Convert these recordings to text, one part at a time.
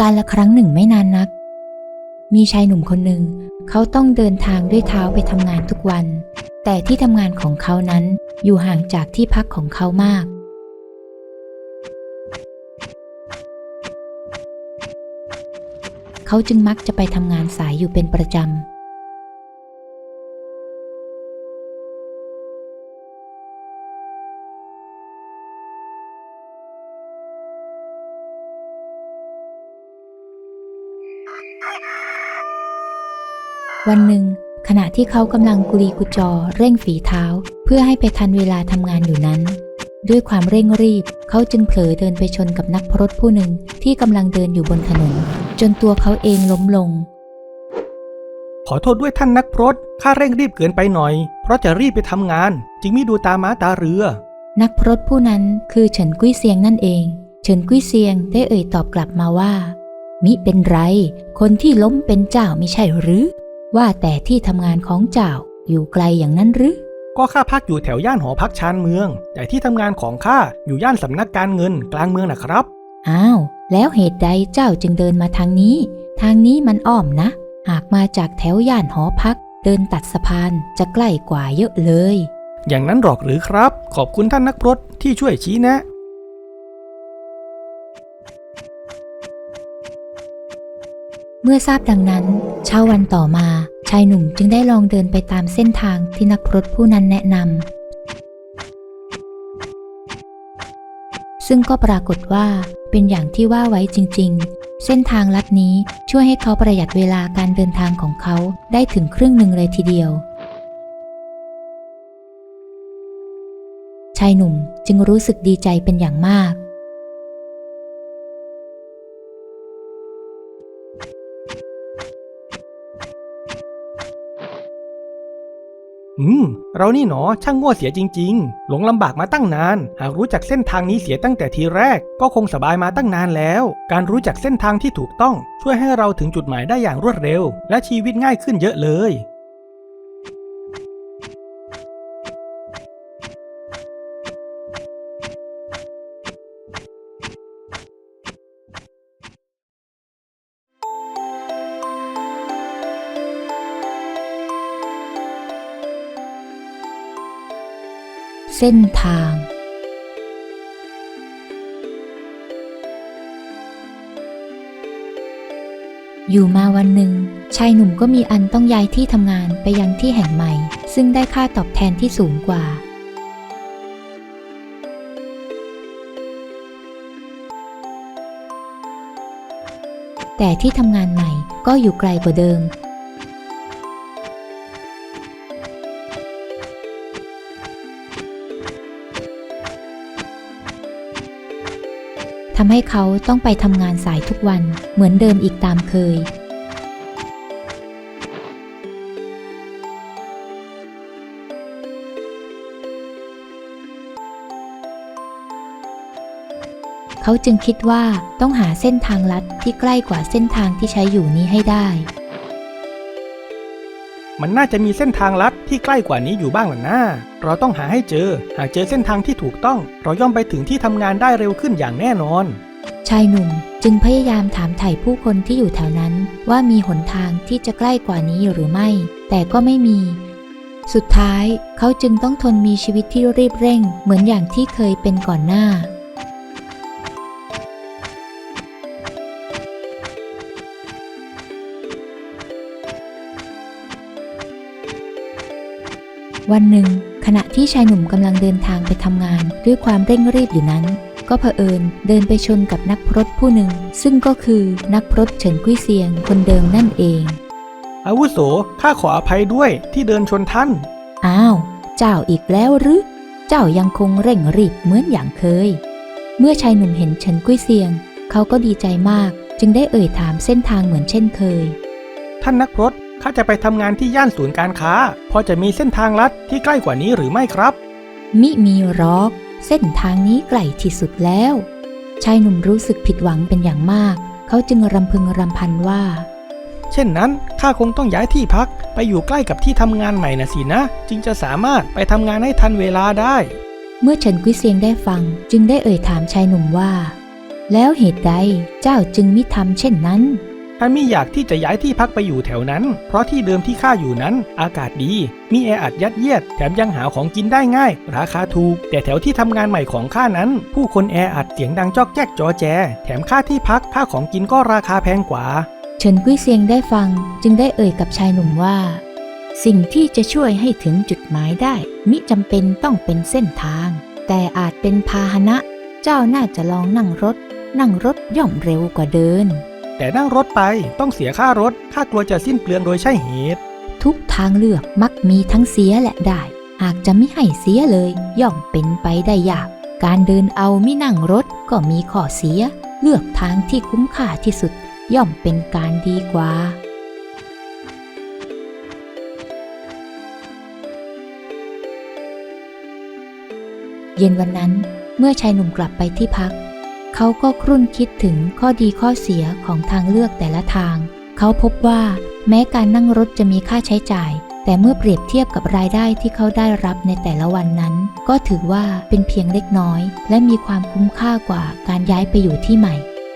การละครั้งหนึ่งไม่นานนัก มีชายหนุ่มคนหนึ่ง เขาต้องเดินทางด้วยเท้าไปทำงานทุกวัน แต่ที่ทำงานของเขานั้นอยู่ห่างจากที่พักของเขามาก เขาจึงมักจะไปทำงานสายอยู่เป็นประจำ วันหนึ่ง ขณะที่เขากำลังกุลีกุจอเร่งฝีเท้า เพื่อให้ไปทันเวลาทำงานอยู่นั้น ด้วยความเร่งรีบ เขาจึงเผลอเดินไปชนกับนักพรตผู้หนึ่งที่กำลังเดินอยู่บนถนน จนตัวเขาเองล้มลง ขอโทษด้วยท่านนักพรตข้าเร่งรีบเกินไปหน่อย เพราะจะรีบไปทำงาน จึงมิดูตาม้าตาเรือ นักพรตผู้นั้นคือเฉินกุ้ยเซียงนั่นเอง เฉินกุ้ยเซียงได้เอ่ยตอบกลับมาว่า มิเป็นไร คนที่ล้มเป็นเจ้าไม่ใช่หรือ ว่าแต่ที่ทำงานของเจ้าอยู่ไกลอย่างนั้นหรือ ก็ข้าพักอยู่แถวย่านหอพักชานเมือง แต่ที่ทำงานของข้าอยู่ย่านสำนักการเงินกลางเมืองนะครับ อ้าว แล้วเหตุใดเจ้าจึงเดินมาทางนี้ ทางนี้มันอ้อมนะ หากมาจากแถวย่านหอพัก เดินตัดสะพานจะใกล้กว่าเยอะเลย อย่างนั้นหรอกหรือครับ ขอบคุณท่านนักพรตที่ช่วยชี้แนะ เมื่อทราบดังนั้น เช้าวันต่อมา ชายหนุ่มจึงได้ลองเดินไปตามเส้นทางที่นักพรตผู้นั้นแนะนำซึ่งก็ปรากฏว่าเป็นอย่างที่ว่าไว้จริง ๆ เส้นทางลัดนี้ช่วยให้เขาประหยัดเวลาการเดินทางของเขาได้ถึงครึ่งหนึ่งเลยทีเดียว ชายหนุ่มจึงรู้สึกดีใจเป็นอย่างมาก อืม เรานี่หนอช่างโง่เสียจริง ๆ หลงลำบากมาตั้งนาน หากรู้จักเส้นทางนี้เสียตั้งแต่ทีแรก ก็คงสบายมาตั้งนานแล้ว การรู้จักเส้นทางที่ถูกต้อง ช่วยให้เราถึงจุดหมายได้อย่างรวดเร็ว และชีวิตง่ายขึ้นเยอะเลย เส้นทาง อยู่มาวันหนึ่ง ชายหนุ่มก็มีอันต้องย้ายที่ทำงานไปยังที่แห่งใหม่ ซึ่งได้ค่าตอบแทนที่สูงกว่า แต่ที่ทำงานใหม่ก็อยู่ไกลกว่าเดิม ทำให้เขาต้องไปทำงานสายทุกวันเหมือนเดิมอีกตามเคย เขาจึงคิดว่าต้องหาเส้นทางลัดที่ใกล้กว่าเส้นทางที่ใช้อยู่นี้ให้ได้ มันน่าจะมีเส้นทางลัดที่ใกล้กว่านี้อยู่บ้างหรอนะเราต้องหาให้เจอ หากเจอเส้นทางที่ถูกต้อง เราย่อมไปถึงที่ทำงานได้เร็วขึ้นอย่างแน่นอน ชายหนุ่มจึงพยายามถามไถ่ผู้คนที่อยู่แถวนั้น ว่ามีหนทางที่จะใกล้กว่านี้หรือไม่ แต่ก็ไม่มี สุดท้ายเขาจึงต้องทนมีชีวิตที่รีบเร่ง เหมือนอย่างที่เคยเป็นก่อนหน้า วันหนึ่ง ขณะที่ชายหนุ่มกำลังเดินทางไปทำงาน ด้วยความเร่งรีบอยู่นั้น ก็เผอิญเดินไปชนกับนักพรตผู้หนึ่ง ซึ่งก็คือนักพรตเฉินกุ้ยเซียงคนเดิมนั่นเอง อาวุโสข้าขออภัยด้วยที่เดินชนท่าน อ้าว เจ้าอีกแล้วหรือ เจ้ายังคงเร่งรีบเหมือนอย่างเคย เมื่อชายหนุ่มเห็นเฉินกุ้ยเซียง เขาก็ดีใจมาก จึงได้เอ่ยถามเส้นทางเหมือนเช่นเคย ท่านนักพรต ข้าจะไปทำงานที่ย่านศูนย์การค้า พอจะมีเส้นทางลัดที่ใกล้กว่านี้หรือไม่ครับ มิมีหรอก เส้นทางนี้ไกลที่สุดแล้ว ชายหนุ่มรู้สึกผิดหวังเป็นอย่างมาก เขาจึงรำพึงรำพันว่า เช่นนั้นข้าคงต้องย้ายที่พักไปอยู่ใกล้กับที่ทำงานใหม่นะสินะ จึงจะสามารถไปทำงานให้ทันเวลาได้ เมื่อเฉินกุ้ยเซียงได้ฟัง จึงได้เอ่ยถามชายหนุ่มว่า แล้วเหตุใดเจ้าจึงมิทำเช่นนั้น ข้าไม่อยากที่จะย้ายที่พักไปอยู่แถวนั้น เพราะที่เดิมที่ข้าอยู่นั้น อากาศดี มีแออัดยัดเยียด แถมยังหาของกินได้ง่าย ราคาถูก แต่แถวที่ทำงานใหม่ของข้านั้น ผู้คนแออัดเสียงดังจอกแจ๊กจอแจ แถมค่าที่พักค่าของกินก็ราคาแพงกว่า เฉินกุ้ยเซียงได้ฟังจึงได้เอ่ยกับชายหนุ่มว่า สิ่งที่จะช่วยให้ถึงจุดหมายได้ มิจำเป็นต้องเป็นเส้นทาง แต่อาจเป็นพาหนะ เจ้าน่าจะลองนั่งรถ นั่งรถย่อมเร็วกว่าเดิน แต่นั่งรถไปต้องเสียค่ารถข้ากลัวจะสิ้นเปลืองโดยใช่เหตุ ทุกทางเลือกมักมีทั้งเสียและได้ หากจะไม่ให้เสียเลยย่อมเป็นไปได้ยาก การเดินเอามินั่งรถก็มีข้อเสีย เลือกทางที่คุ้มค่าที่สุด ย่อมเป็นการดีกว่า เย็นวันนั้นเมื่อชายหนุ่มกลับไปที่พัก เขาก็ครุ่นคิดถึงข้อดีข้อเสียของทางเลือกแต่ละทาง เขาพบว่าแม้การนั่งรถจะมีค่าใช้จ่าย แต่เมื่อเปรียบเทียบกับรายได้ที่เขาได้รับในแต่ละวันนั้น ก็ถือว่าเป็นเพียงเล็กน้อย และมีความคุ้มค่ากว่าการย้ายไปอยู่ที่ใหม่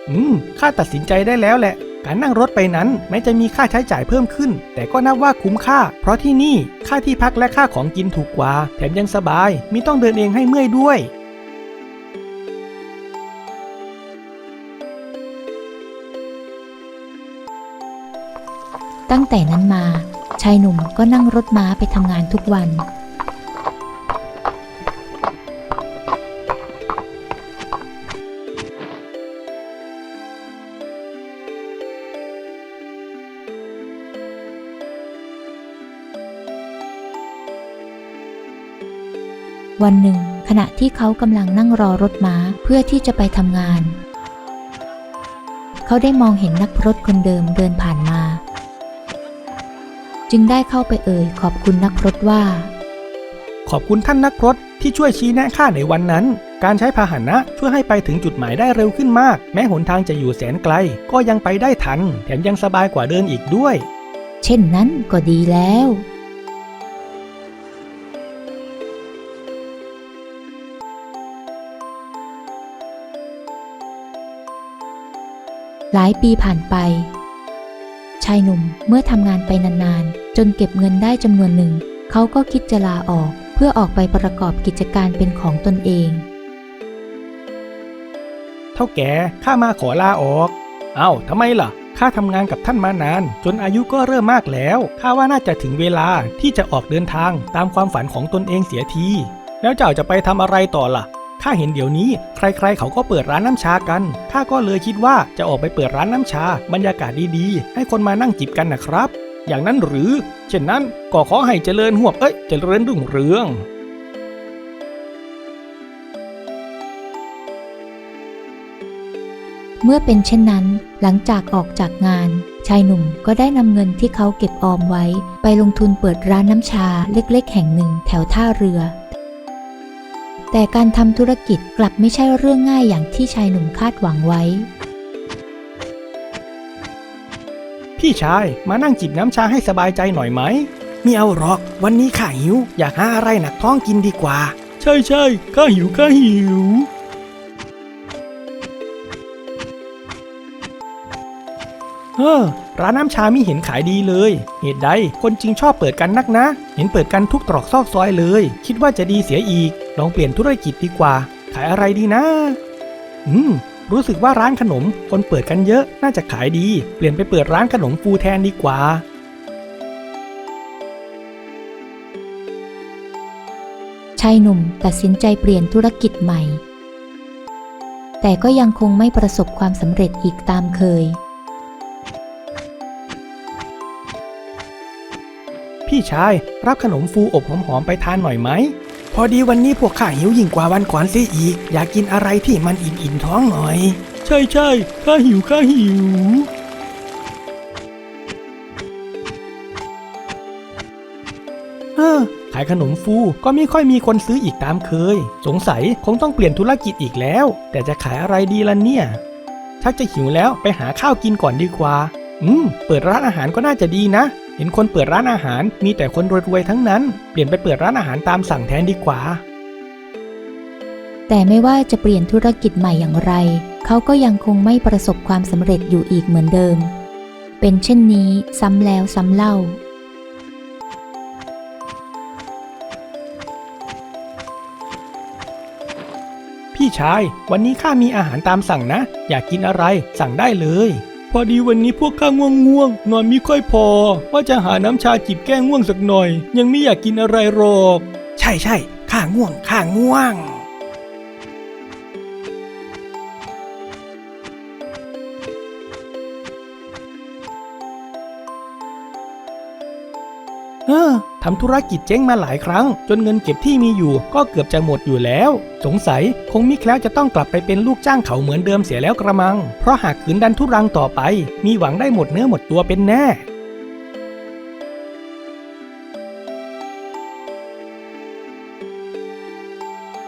อืมข้าตัดสินใจได้แล้วแหละ การนั่งรถไปนั้นแม้จะมีค่าใช้จ่ายเพิ่มขึ้น แต่ก็นับว่าคุ้มค่า เพราะที่นี่ค่าที่พักและค่าของกินถูกกว่า แถมยังสบายมิต้องเดินเองให้เมื่อยด้วย ตั้งแต่นั้นมาชายหนุ่มก็นั่งรถม้าไปทำงานทุกวัน วันหนึ่ง ขณะที่เขากำลังนั่งรอรถม้าเพื่อที่จะไปทำงาน เขาได้มองเห็นนักพรตคนเดิมเดินผ่านมา จึงได้เข้าไปเอ่ยขอบคุณนักพรตว่า ขอบคุณท่านนักพรตที่ช่วยชี้แนะข้าในวันนั้น การใช้พาหนะช่วยให้ไปถึงจุดหมายได้เร็วขึ้นมาก แม้หนทางจะอยู่แสนไกล ก็ยังไปได้ทัน แถมยังสบายกว่าเดินอีกด้วย เช่นนั้นก็ดีแล้ว หลายปีผ่านไป ชายหนุ่มเมื่อทำงานไปนานๆ จนเก็บเงินได้จำนวนหนึ่ง เขาก็คิดจะลาออกเพื่อออกไปประกอบกิจการเป็นของตนเอง เท่าแก่ข้ามาขอลาออก เอ้าทำไมล่ะ ข้าทำงานกับท่านมานาน จนอายุก็เริ่มมากแล้ว ข้าว่าน่าจะถึงเวลาที่จะออกเดินทางตามความฝันของตนเองเสียที แล้วเจ้าจะไปทำอะไรต่อล่ะ ข้าเห็นเดี๋ยวนี้ ใครๆเขาก็เปิดร้านน้ำชากัน ข้าก็เลยคิดว่าจะออกไปเปิดร้านน้ำชา บรรยากาศดีๆ ให้คนมานั่งจิบกันนะครับ อย่างนั้นหรือ เช่นนั้นก็ขอให้เจริญหวบเอ้ย เจริญรุ่งเรืองเมื่อเป็นเช่นนั้น หลังจากออกจากงาน ชายหนุ่มก็ได้นำเงินที่เขาเก็บออมไว้ ไปลงทุนเปิดร้านน้ำชาเล็กๆ แห่งหนึ่งแถวท่าเรือ แต่การทำธุรกิจกลับไม่ใช่เรื่องง่ายอย่างที่ชายหนุ่มคาดหวังไว้ พี่ชายมานั่งจิบน้ำชาให้สบายใจหน่อยไหมไม่เอาหรอก วันนี้ข้าหิว อยากหาอะไรหนักท้องกินดีกว่า ใช่ใช่ข้าหิวข้าหิว เออ ร้านน้ำชาไม่เห็นขายดีเลย เหตุใดคนจริงชอบเปิดกันนักนะ เห็นเปิดกันทุกตรอกซอกซอยเลย คิดว่าจะดีเสียอีก ลองเปลี่ยนธุรกิจดีกว่า ขายอะไรดีนะ อืม รู้สึกว่าร้านขนมคนเปิดกันเยอะน่าจะขายดี เปลี่ยนไปเปิดร้านขนมฟูแทนดีกว่า ชายหนุ่มตัดสินใจเปลี่ยนธุรกิจใหม่ แต่ก็ยังคงไม่ประสบความสำเร็จอีกตามเคย พี่ชายรับขนมฟูอบหอมๆไปทานหน่อยไหม พอดีวันนี้พวกข้าหิวยิ่งกว่าวันก่อนเสียอีก อยากกินอะไรที่มันอิ่มๆท้องหน่อย ใช่ใช่ข้าหิวข้าหิว เออขายขนมฟูก็ไม่ค่อยมีคนซื้ออีกตามเคย สงสัยคงต้องเปลี่ยนธุรกิจอีกแล้ว แต่จะขายอะไรดีล่ะเนี่ยชักจะหิวแล้วไปหาข้าวกินก่อนดีกว่า อืม เปิดร้านอาหารก็น่าจะดีนะ เห็นคนเปิดร้านอาหารมีแต่คนรวยๆทั้งนั้น เปลี่ยนไปเปิดร้านอาหารตามสั่งแทนดีกว่า แต่ไม่ว่าจะเปลี่ยนธุรกิจใหม่อย่างไร เขาก็ยังคงไม่ประสบความสำเร็จอยู่อีกเหมือนเดิม เป็นเช่นนี้ซ้ำแล้วซ้ำเล่าพี่ชาย วันนี้ข้ามีอาหารตามสั่งนะ อยากกินอะไรสั่งได้เลย พอดีวันนี้พวกข้าง่วงง่วงนอนไม่ค่อยพอ ว่าจะหาน้ำชาจิบแก้ง่วงสักหน่อย ยังไม่อยากกินอะไรหรอก ใช่ใช่ข้าง่วงข้าง่วง เออทำธุรกิจเจ๊งมาหลายครั้ง จนเงินเก็บที่มีอยู่ก็เกือบจะหมดอยู่แล้ว สงสัยคงมิแคล้วจะต้องกลับไปเป็นลูกจ้างเขาเหมือนเดิมเสียแล้วกระมัง เพราะหากขืนดันทุรังต่อไป มีหวังได้หมดเนื้อหมดตัวเป็นแน่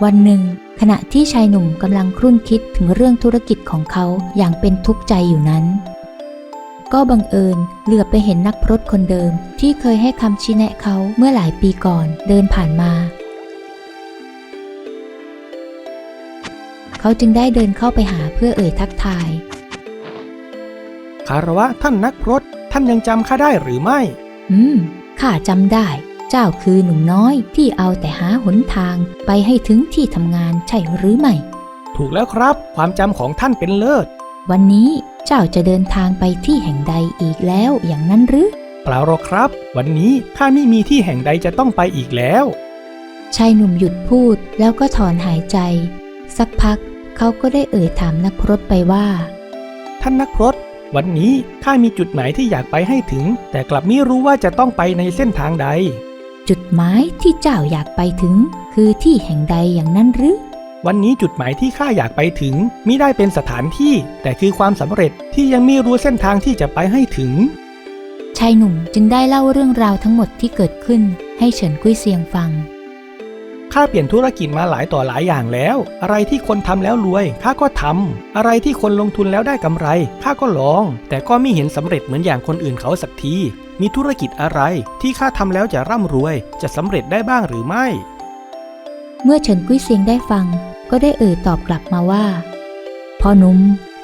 วันหนึ่ง ขณะที่ชายหนุ่มกำลังครุ่นคิดถึงเรื่องธุรกิจของเขาอย่างเป็นทุกข์ใจอยู่นั้น ก็บังเอิญเหลือบไปเห็นนักพรตคนเดิม ที่เคยให้คำชี้แนะเขาเมื่อหลายปีก่อนเดินผ่านมา เขาจึงได้เดินเข้าไปหาเพื่อเอ่ยทักทาย คารวะท่านนักพรตท่านยังจำข้าได้หรือไม่ อืม ข้าจำได้ เจ้าคือหนุ่มน้อยที่เอาแต่หาหนทางไปให้ถึงที่ทำงานใช่หรือไม่ ถูกแล้วครับ ความจำของท่านเป็นเลิศ วันนี้ เจ้าจะเดินทางไปที่แห่งใดอีกแล้วอย่างนั้นหรือ เปล่าหรอกครับ วันนี้ข้าไม่มีที่แห่งใดจะต้องไปอีกแล้ว ชายหนุ่มหยุดพูดแล้วก็ถอนหายใจ สักพักเขาก็ได้เอ่ยถามนักพรตไปว่า ท่านนักพรตวันนี้ข้ามีจุดหมายที่อยากไปให้ถึง แต่กลับไม่รู้ว่าจะต้องไปในเส้นทางใด จุดหมายที่เจ้าอยากไปถึง คือที่แห่งใดอย่างนั้นหรือ วันนี้จุดหมายที่ข้าอยากไปถึงมิได้เป็นสถานที่ แต่คือความสำเร็จที่ยังไม่รู้เส้นทางที่จะไปให้ถึง ชายหนุ่มจึงได้เล่าเรื่องราวทั้งหมดที่เกิดขึ้น ให้เฉินกุ้ยเซียงฟังข้าเปลี่ยนธุรกิจมาหลายต่อหลายอย่างแล้ว อะไรที่คนทำแล้วรวยข้าก็ทำอะไรที่คนลงทุนแล้วได้กำไรข้าก็ลอง แต่ก็ไม่เห็นสำเร็จเหมือนอย่างคนอื่นเขาสักทีมีธุรกิจอะไรที่ข้าทำแล้วจะร่ำรวย จะสำเร็จได้บ้างหรือไม่ เมื่อเฉินกุ้ยเซียงได้ฟัง ก็ได้เอ่ยตอบกลับมาว่าพ่อหนุ่ม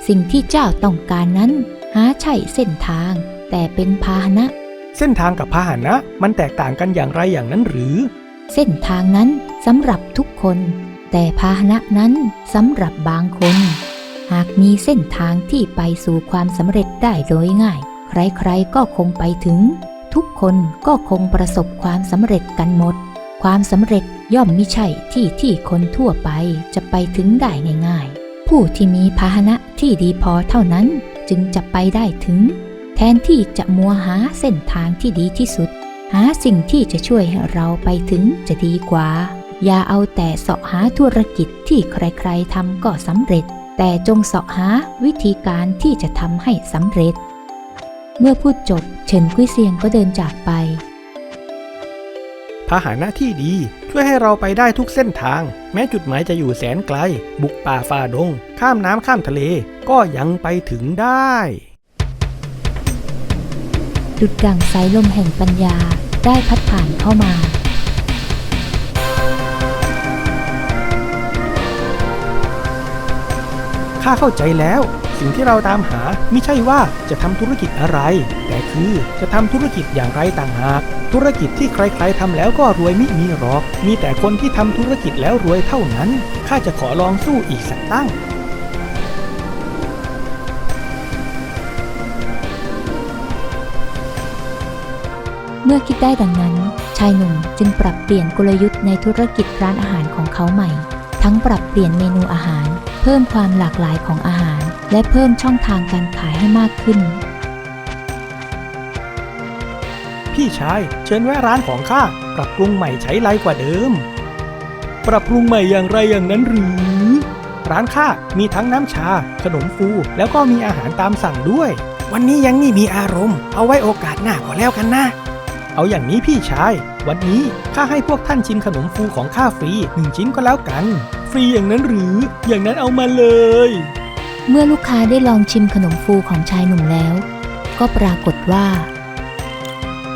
สิ่งที่เจ้าต้องการนั้นหาใช่เส้นทาง แต่เป็นพาหนะ เส้นทางกับพาหนะมันแตกต่างกันอย่างไรอย่างนั้นหรือ เส้นทางนั้นสำหรับทุกคน แต่พาหนะนั้นสำหรับบางคน หากมีเส้นทางที่ไปสู่ความสำเร็จได้โดยง่าย ใครๆก็คงไปถึง ทุกคนก็คงประสบความสำเร็จกันหมด ความสำเร็จ ย่อมไมิใช่ที่ที่คนทั่วไปจะไปถึงได้ง่ายๆ ผู้ที่มีพาหนะที่ดีพอเท่านั้นจึงจะไปได้ถึง แทนที่จะมัวหาเส้นทางที่ดีที่สุด หาสิ่งที่จะช่วยให้เราไปถึงจะดีกว่า อย่าเอาแต่เสาะหาธุรกิจที่ใครๆทำก็สำเร็จ แต่จงเสาะหาวิธีการที่จะทำให้สำเร็จ เมื่อพูดจบ เฉินกุ้ยเซียงก็เดินจากไป พาหนะที่ดีช่วยให้เราไปได้ทุกเส้นทาง แม้จุดหมายจะอยู่แสนไกล บุกป่าฝ่าดง ข้ามน้ำข้ามทะเล ก็ยังไปถึงได้ ดุดดั่งสายลมแห่งปัญญาได้พัดผ่านเข้ามา ข้าเข้าใจแล้ว สิ่งที่เราตามหาไม่ใช่ว่าจะทำธุรกิจอะไร แต่คือจะทำธุรกิจอย่างไรต่างหาก ธุรกิจที่ใครๆทำแล้วก็รวยไม่มีหรอก มีแต่คนที่ทำธุรกิจแล้วรวยเท่านั้น ข้าจะขอลองสู้อีกสักตั้งเมื่อคิดได้ดังนั้น ชายหนุ่มจึงปรับเปลี่ยนกลยุทธ์ในธุรกิจร้านอาหารของเขาใหม่ ทั้งปรับเปลี่ยนเมนูอาหาร เพิ่มความหลากหลายของอาหาร และเพิ่มช่องทางการขายให้มากขึ้น พี่ชาย เชิญแวะร้านของข้าปรับปรุงใหม่ใช้ไรกว่าเดิม ปรับปรุงใหม่อย่างไรอย่างนั้นหรือ ร้านข้ามีทั้งน้ำชา ขนมฟู แล้วก็มีอาหารตามสั่งด้วย วันนี้ยังไม่มีอารมณ์ เอาไว้โอกาสหน้าก็แล้วกันนะ เอาอย่างนี้พี่ชาย วันนี้ข้าให้พวกท่านชิมขนมฟูของข้าฟรีหนึ่งชิ้นก็แล้วกัน ฟรีอย่างนั้นหรือ อย่างนั้นเอามาเลย เมื่อลูกค้าได้ลองชิมขนมฟูของชายหนุ่มแล้ว ก็ปรากฏว่า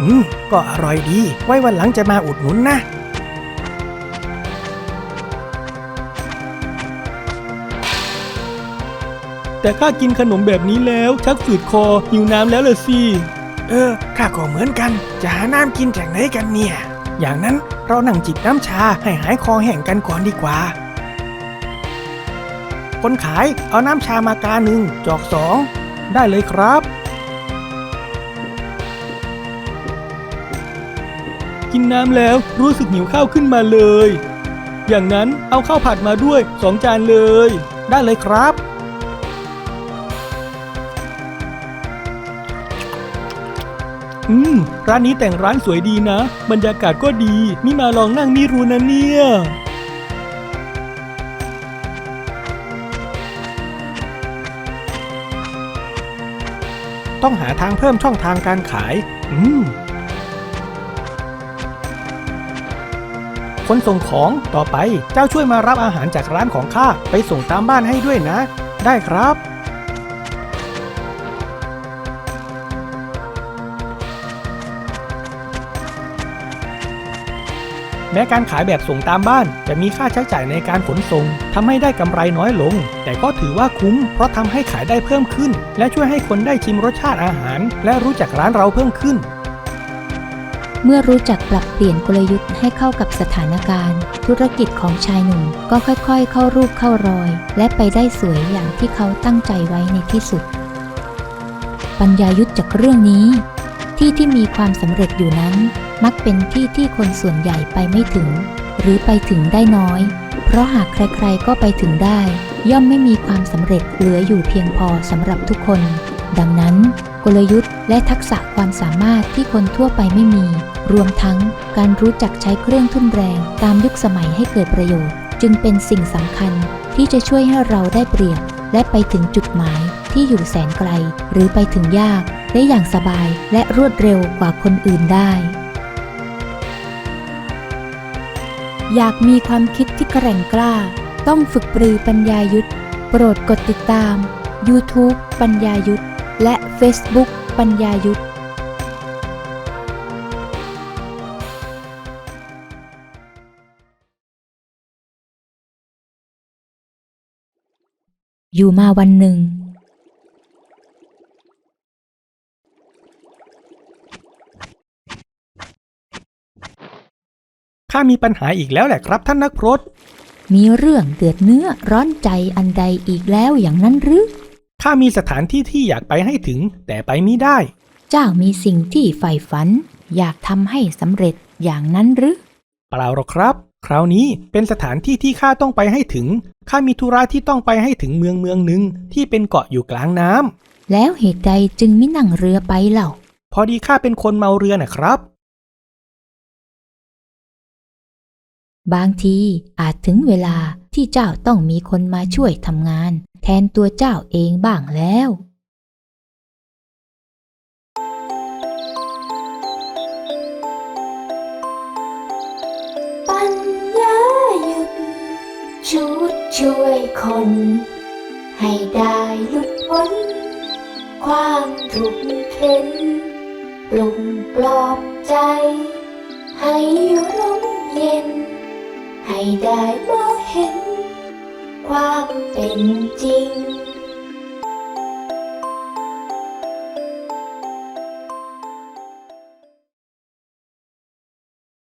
อืม ก็อร่อยดี ไว้วันหลังจะมาอุดหนุนนะพแต่ข้ากินขนมแบบนี้แล้ว ชักฝืดคอหิวน้ำแล้วล่ะสิ เออ ข้าก็เหมือนกัน จะหาน้ำกินจากไหนกันเนี่ย อย่างนั้นเรานั่งจิบน้ำชาให้หายคอแห้งกันก่อนดีกว่า คนขายเอาน้ำชามากาหนึ่งจอกสองได้เลยครับ กินน้ำแล้วรู้สึกหิวข้าวขึ้นมาเลย อย่างนั้นเอาข้าวผัดมาด้วยสองจานเลย ได้เลยครับ อืม ร้านนี้แต่งร้านสวยดีนะ บรรยากาศก็ดี นี่มาลองนั่งนี่รู้นะเนี่ยต้องหาทางเพิ่มช่องทางการขาย อืมคนส่งของต่อไปเจ้าช่วยมารับอาหารจากร้านของข้าไปส่งตามบ้านให้ด้วยนะ ได้ครับ แม้การขายแบบส่งตามบ้าน จะมีค่าใช้จ่ายในการขนส่งทำให้ได้กำไรน้อยลง แต่ก็ถือว่าคุ้ม เพราะทำให้ขายได้เพิ่มขึ้น และช่วยให้คนได้ชิมรสชาติอาหาร และรู้จักร้านเราเพิ่มขึ้น เมื่อรู้จักปรับเปลี่ยนกลยุทธ์ให้เข้ากับสถานการณ์ ธุรกิจของชายหนุ่มก็ค่อยๆ เข้ารูปเข้ารอย และไปได้สวยอย่างที่เขาตั้งใจไว้ในที่สุด ปัญญายุทธจากเรื่องนี้ ที่ที่มีความสำเร็จอยู่นั้น มักเป็นที่ที่คนส่วนใหญ่ไปไม่ถึง หรือไปถึงได้น้อย เพราะหากใครๆก็ไปถึงได้ ย่อมไม่มีความสำเร็จเหลืออยู่เพียงพอสำหรับทุกคน ดังนั้น กลยุทธ์และทักษะความสามารถที่คนทั่วไปไม่มี รวมทั้งการรู้จักใช้เครื่องทุ่นแรงตามยุคสมัยให้เกิดประโยชน์ จึงเป็นสิ่งสำคัญที่จะช่วยให้เราได้เปรียบ และไปถึงจุดหมายที่อยู่แสนไกล หรือไปถึงยากได้อย่างสบายและรวดเร็วกว่าคนอื่นได้ อยากมีความคิดที่แกร่งกล้า ต้องฝึกปรือปัญญายุทธโปรดกดติดตาม YouTube ปัญญายุทธและ Facebook ปัญญายุทธอยู่มาวันหนึ่ง ข้ามีปัญหาอีกแล้วแหละครับท่านนักพรตมีเรื่องเดือดเนื้อร้อนใจอันใดอีกแล้วอย่างนั้นหรือ ข้ามีสถานที่ที่อยากไปให้ถึง แต่ไปไม่ได้ เจ้ามีสิ่งที่ใฝ่ฝัน อยากทำให้สำเร็จอย่างนั้นหรือ เปล่าหรอกครับ คราวนี้เป็นสถานที่ที่ข้าต้องไปให้ถึง ข้ามีธุระที่ต้องไปให้ถึงเมืองเมืองหนึ่งที่เป็นเกาะอยู่กลางน้ำแล้วเหตุใดจึงไม่นั่งเรือไปเล่า พอดีข้าเป็นคนเมาเรือนะครับ บางทีอาจถึงเวลาที่เจ้าต้องมีคนมาช่วยทำงาน แทนตัวเจ้าเองบ้างแล้ว ปัญญาหยุดชุดช่วยคน ให้ได้หลุดพ้น ความทุกข์เข็นปลุกปลอบใจ ให้ร่มเย็น ให้ได้มองเห็น ความเป็นจริง